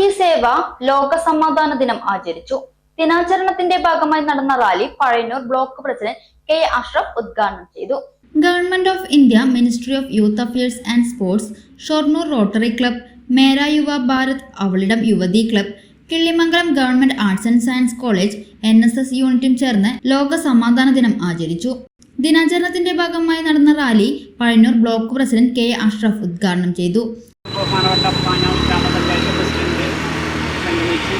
ഹി സേവ ലോക സമാധാന ദിനം ആചരിച്ചു. ദിനാചരണത്തിന്റെ ഭാഗമായി നടന്ന rally Pazhayannur block president K Ashraf ഉദ്ഘാടനം ചെയ്തു. Government of India ministry of youth affairs and sports Shoranur rotary club Mera Yuva Bharat Avalidam Yuvathi club Killimangalam government arts and science college N S S യൂണിറ്റും ചേർന്ന് ലോക സമാധാന ദിനം ആചരിച്ചു. ദിനാചരണത്തിന്റെ ഭാഗമായി നടന്ന rally Pazhayannur block president K Ashraf ഉദ്ഘാടനം ചെയ്തു. പ്രസിഡന്റ് സംഗമിച്ച്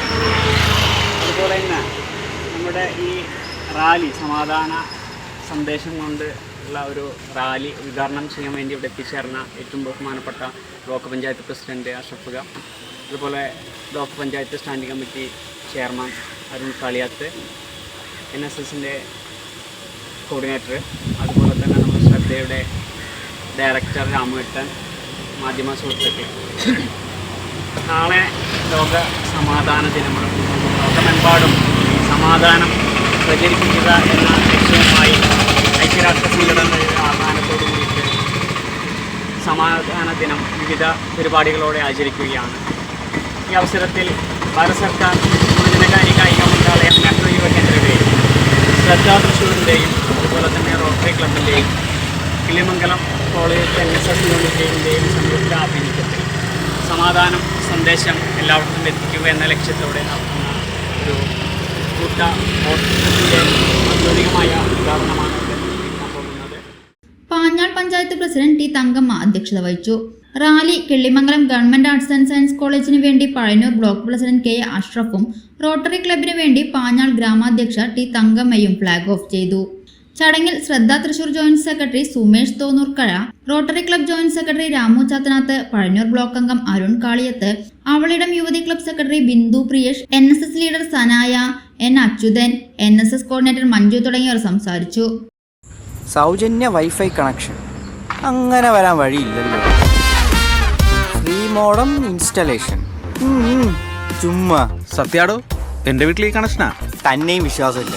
അതുപോലെ തന്നെ നമ്മുടെ ഈ റാലി സമാധാന സന്ദേശം കൊണ്ട് ഉള്ള ഒരു റാലി ഉദ്ഘാടനം ചെയ്യാൻ വേണ്ടി ഇവിടെ എത്തിച്ചേർന്ന ഏറ്റവും ബഹുമാനപ്പെട്ട ബ്ലോക്ക് പഞ്ചായത്ത് പ്രസിഡന്റ് അഷഫുക അതുപോലെ block panchayat standing committee chairman Arun Kaliyath N S എസിന്റെ കോർഡിനേറ്റർ അതുപോലെ തന്നെ നമ്മുടെ ശ്രദ്ധയുടെ ഡയറക്ടർ രാമുവേട്ടൻ മാധ്യമ സുഹൃത്തുക്കൾ നാളെ ലോക സമാധാന ദിനമാണ്. ലോകമെമ്പാടും സമാധാനം പ്രചരിപ്പിക്കുക എന്ന ലക്ഷ്യവുമായി ഐക്യരാഷ്ട്ര സംഘടനയുടെ ആഹ്വാനത്തോടു കൂടിയിട്ട് സമാധാന ദിനം വിവിധ പരിപാടികളോടെ ആചരിക്കുകയാണ്. ഈ അവസരത്തിൽ ഭാരത സർക്കാർ പൊതുജനകാര്യ കായിക മന്ത്രാലയം നെഹ്റു യുവ കേന്ദ്രയുടെയും ശ്രദ്ധാ തൃശ്ശൂരിന്റെയും അതുപോലെ തന്നെ rotary ക്ലബിന്റെയും Kilimangalam college N S S യൂണിറ്റിന്റെയും സംയുക്ത ആഭിമുഖ്യത്തിൽ സമാധാനം സന്ദേശം എല്ലാവർക്കും എത്തിക്കുക എന്ന ലക്ഷ്യത്തോടെ നടത്തുന്ന ഒരു കൂട്ട ഓട്ടത്തിന്റെ ഔദ്യോഗികമായ ഉദാഹരണമാണ് പാഞ്ഞാൾ പഞ്ചായത്ത് പ്രസിഡന്റ് ടി തങ്കമ്മ അധ്യക്ഷത വഹിച്ചു. Rally Killimangalam government arts and science കോളേജിന് വേണ്ടി പഴയന്നൂർ ബ്ലോക്ക് പ്രസിഡന്റ് കെ അഷ്റഫും റോട്ടറി ക്ലബിന് വേണ്ടി പാഞ്ഞാൾ ഗ്രാമാധ്യക്ഷ ടി തങ്കമ്മയും ഫ്ളാഗ് ഓഫ് ചെയ്തു. ചടങ്ങിൽ ശ്രദ്ധ Thrissur joint secretary Sumesh Thonnurkazha rotary club joint secretary Ramu Chathanath Pazhanjoor block അംഗം Arun Kaliyath Avalidam Yuvathi club secretary Bindu Priyesh N S S leader Sanaya N Achuthan N S S coordinator Manju തുടങ്ങിയവർ സംസാരിച്ചു. സൗജന്യ wifi connection. അങ്ങനെ വരാൻ വഴിയില്ലല്ലോ. Free modem installation. ചുമ്മാ. സത്യാടോ എന്റെ വീട്ടിൽ ഈ കണക്ഷനാ? തന്നെയും വിശ്വാസമില്ല.